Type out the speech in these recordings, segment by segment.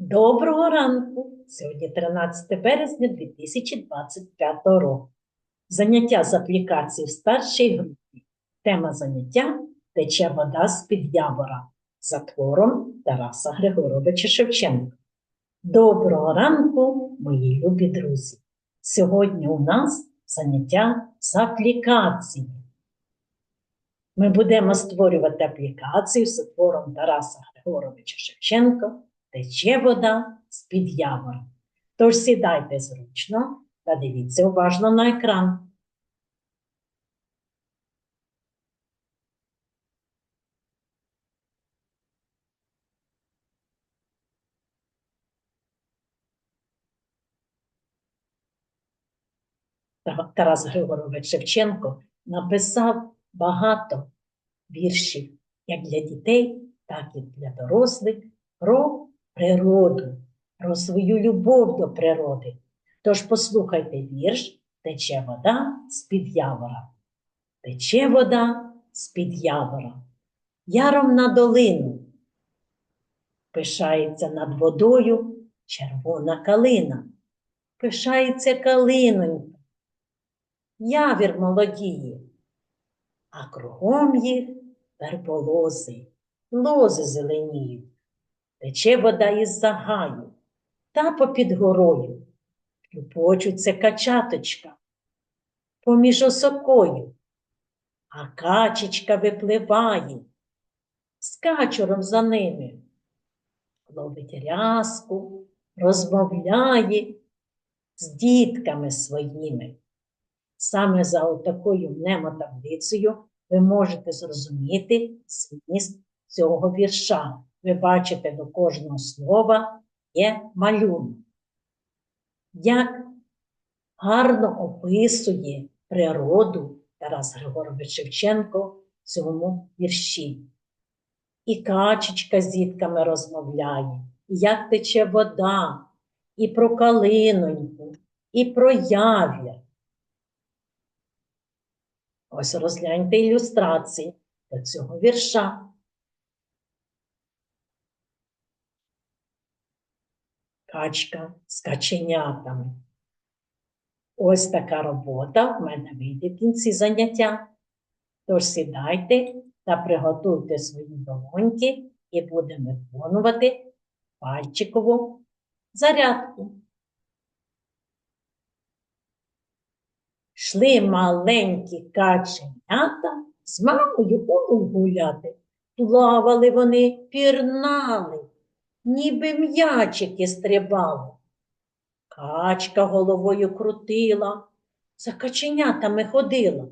Доброго ранку! Сьогодні 13 березня 2025 року. Заняття з аплікації в старшій групі. Тема заняття тече вода з-під явора за твором Тараса Григоровича Шевченка. Доброго ранку, мої любі друзі! Сьогодні у нас заняття з аплікації. Ми будемо створювати аплікацію з твором Тараса Григоровича Шевченка Тече вода з-під явора. Тож сідайте зручно та дивіться уважно на екран. Тарас Григорович Шевченко написав багато віршів як для дітей, так і для дорослих про природу, про свою любов до природи. Тож послухайте вірш Тече вода з-під явора. Тече вода з-під явора. Яром на долину. Пишається над водою червона калина. Пишається калинонька. Явір молодіє, а кругом їх верболози, лози зеленіють. Тече вода із загаю, та попід горою. Любочуться качаточка поміж осокою, а качечка випливає, з качуром за ними. Ловить рязку, розмовляє з дітками своїми. Саме за отакою мнемотаблицею ви можете зрозуміти зміст цього вірша. Ви бачите, до кожного слова є малюнок. Як гарно описує природу Тарас Григорович Шевченко в цьому вірші. І качечка з дітками розмовляє, і як тече вода, і про калиноньку, і про явір. Ось розгляньте ілюстрації до цього вірша. Качка з каченятами. Ось така робота в мене вийде в кінці заняття. Тож сідайте та приготуйте свої долоньки і будемо виконувати пальчикову зарядку. Шли маленькі каченята з мамою гуляти. Плавали вони, пірнали, ніби м'ячики стрибали. Качка головою крутила, за каченятами ходила.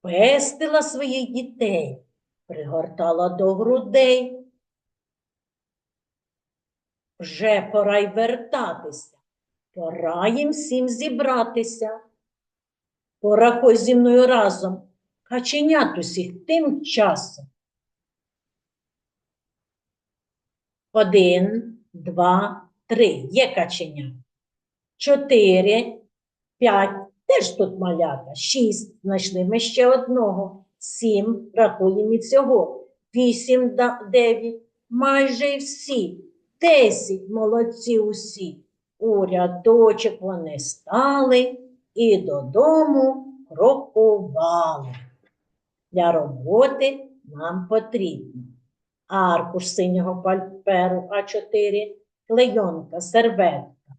Пестила своїх дітей, пригортала до грудей. Вже пора й вертатися, пора їм всім зібратися. Порахуй зі мною разом, каченят усіх тим часом. Один, два, три. Є каченя. Чотири, п'ять. Теж тут малята. Шість. Знайшли ми ще одного. Сім. Рахуємо і цього. Вісім, дев'ять. Майже всі. Десять. Молодці усі. У рядочок вони стали і додому крокували. Для роботи нам потрібно аркуш синього паперу А4, клейонка, серветка,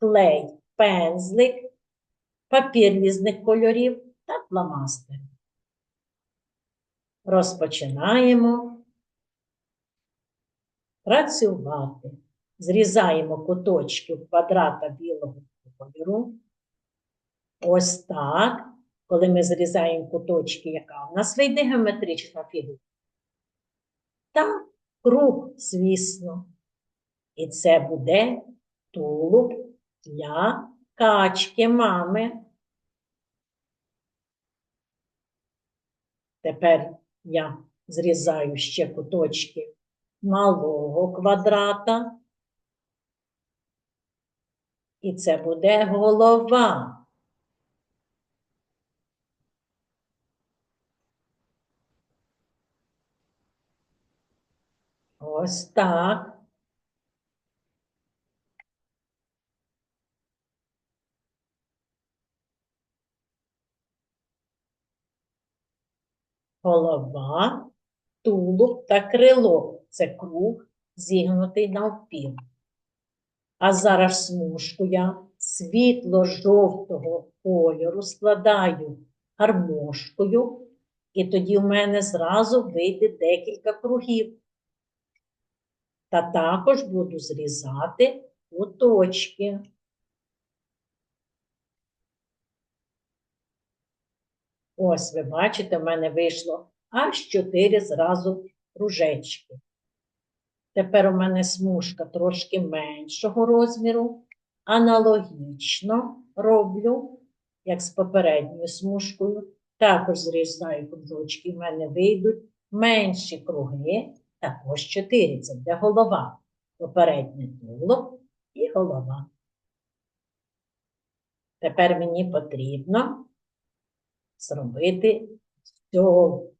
клей, пензлик, папір різних кольорів та фломастер. Розпочинаємо працювати. Зрізаємо куточки в квадрата білого кольору. Ось так. Коли ми зрізаємо куточки, яка у нас вийде геометрична фігура? Та круг, звісно. І це буде тулуб для качки мами. Тепер я зрізаю ще куточки малого квадрата. І це буде голова. Ось так. Голова, тулуб та крило це круг, зігнутий навпіл. А зараз смужку я світло-жовтого кольору складаю гармошкою, і тоді в мене зразу вийде декілька кругів. Та також буду зрізати куточки. Ось ви бачите, в мене вийшло аж чотири зразу кружечки. Тепер у мене смужка трошки меншого розміру. Аналогічно роблю, як з попередньою смужкою. Також зрізаю кружочки, в мене вийдуть менші круги, також чотири. Це буде голова. Попереднє туло і голова. Тепер мені потрібно зробити цього.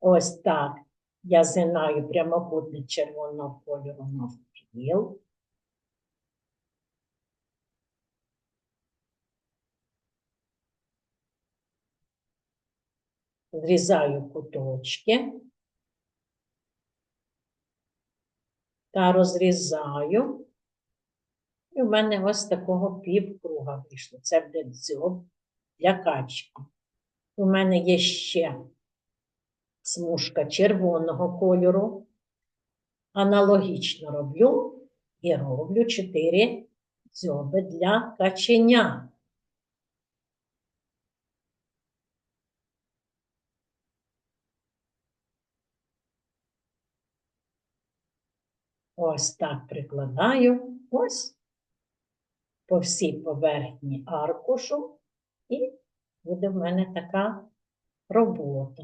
Ось так. Я згинаю прямокутник червоного кольору навпіл. Зрізаю куточки та розрізаю. І в мене ось такого півкруга вийшло. Це буде дзьоб для качки. У мене є ще смужка червоного кольору. Аналогічно роблю і роблю 4 дзьоби для каченя. Ось так прикладаю, ось по всій поверхні аркушу, і буде в мене така робота.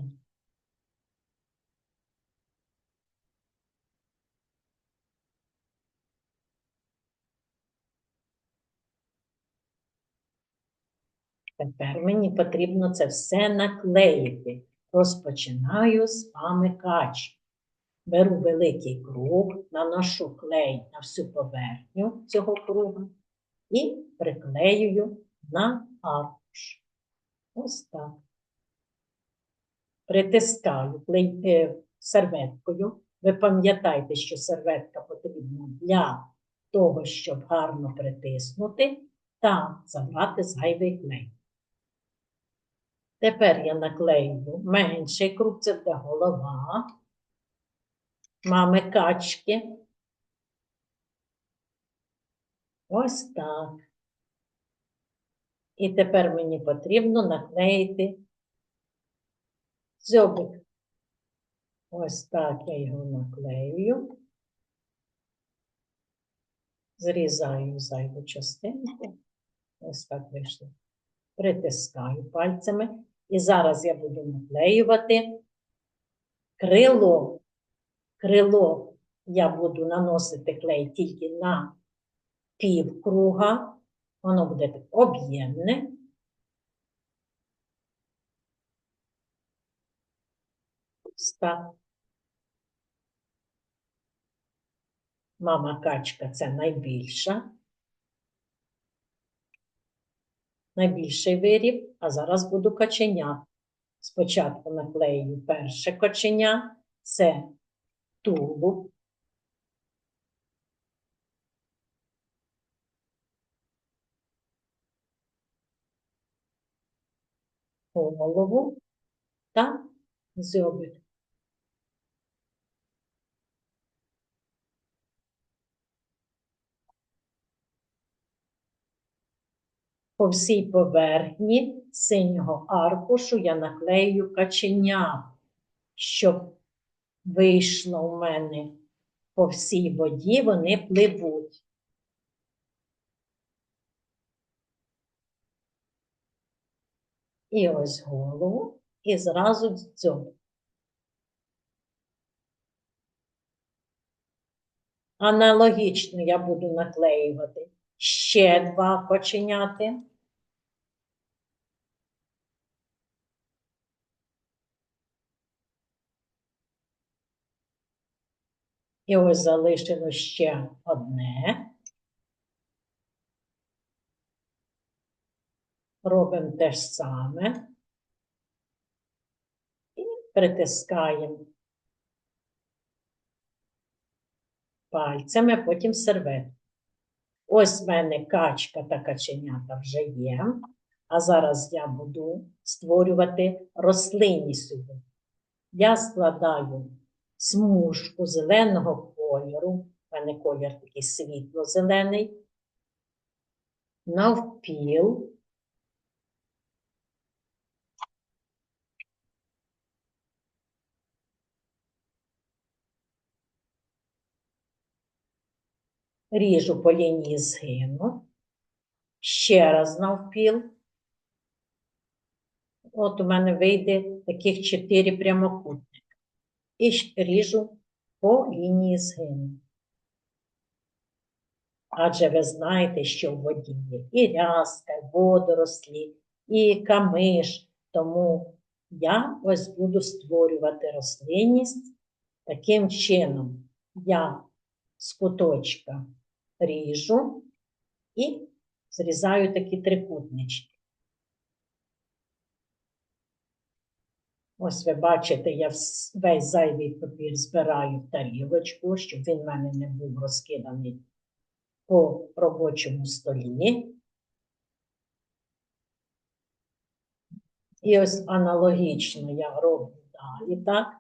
Тепер мені потрібно це все наклеїти. Розпочинаю з вами качки. Беру великий круг, наношу клей на всю поверхню цього круга і приклеюю на аркуш. Ось так. Притискаю е, серветкою. Ви пам'ятаєте, що серветка потрібна для того, щоб гарно притиснути та забрати зайвий клей. Тепер я наклею менший круг, це буде голова мами качки. Ось так. І тепер мені потрібно наклеїти дзьобик. Ось так я його наклеюю. Зрізаю зайву частинку. Ось так вийшло. Притискаю пальцями. І зараз я буду наклеювати крило. Крило я буду наносити клей тільки на пів круга. Воно буде об'ємне. Мама качка це найбільша. Найбільший виріб, а зараз буду каченя. Спочатку наклею перше каченя, це тулуб. Голову та зьобик. По всій поверхні синього аркушу я наклею каченя, щоб вийшло у мене по всій воді, вони пливуть. І ось голову, і зразу дзьоб. Аналогічно я буду наклеювати ще два коченяти. І ось залишилось ще одне. Робимо те ж саме. і притискаємо пальцями, потім серветку. Ось в мене качка та каченята вже є. А зараз я буду створювати рослинні сюди. Я складаю смужку зеленого кольору, в мене колір такий світло-зелений, навпіл. Ріжу по лінії згину, ще раз навпіл. От у мене вийде таких чотири прямокутника. І ріжу по лінії згину. Адже ви знаєте, що в воді є і рязка, і водорослі, і камиш. Тому я ось буду створювати рослинність таким чином. Я з куточка ріжу і зрізаю такі трикутнички. Ось ви бачите, я весь зайвий папір збираю в тарілочку, щоб він в мене не був розкиданий по робочому столі. І ось аналогічно я роблю далі, так?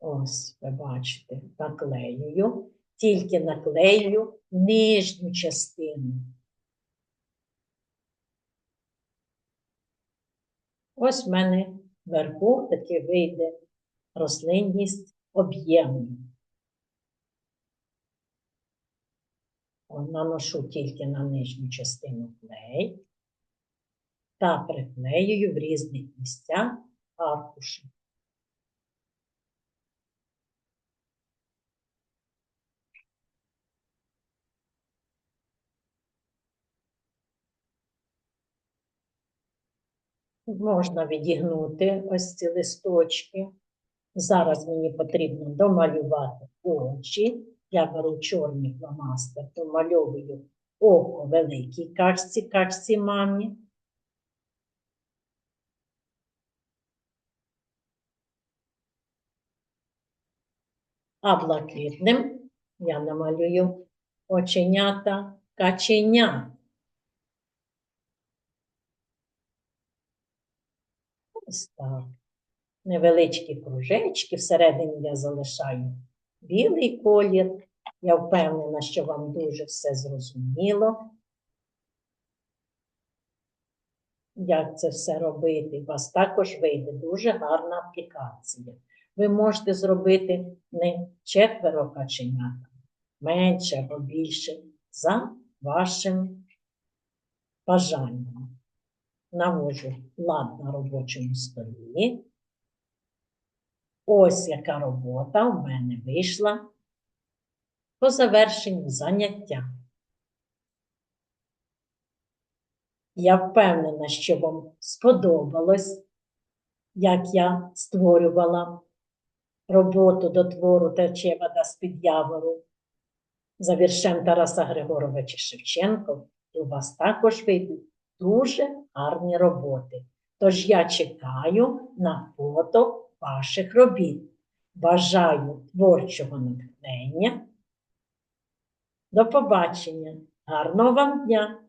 Ось, ви бачите, наклеюю, тільки наклею нижню частину. Ось в мене вверху таки вийде рослинність об'ємна. Наношу тільки на нижню частину клей та приклеюю в різних місцях аркуші. Можна відігнути ось ці листочки. Зараз мені потрібно домалювати очі. Я беру чорний фломастер, домальовую око великій качці, качці мамі. А блакитним я намалюю оченята каченя. Ось. Невеличкі кружечки, всередині я залишаю білий колір. Я впевнена, що вам дуже все зрозуміло. Як це все робити? У вас також вийде дуже гарна аплікація. Ви можете зробити не четверо каченята, менше або більше, за вашим бажанням. Навожу лад на робочому столі. Ось яка робота в мене вийшла по завершенню заняття. Я впевнена, що вам сподобалось, як я створювала роботу до твору Тече вода з-під явору за віршем Тараса Григоровича Шевченко, і у вас також вийдуть дуже гарні роботи. Тож я чекаю на фото ваших робіт. Бажаю творчого натхнення. До побачення. Гарного вам дня!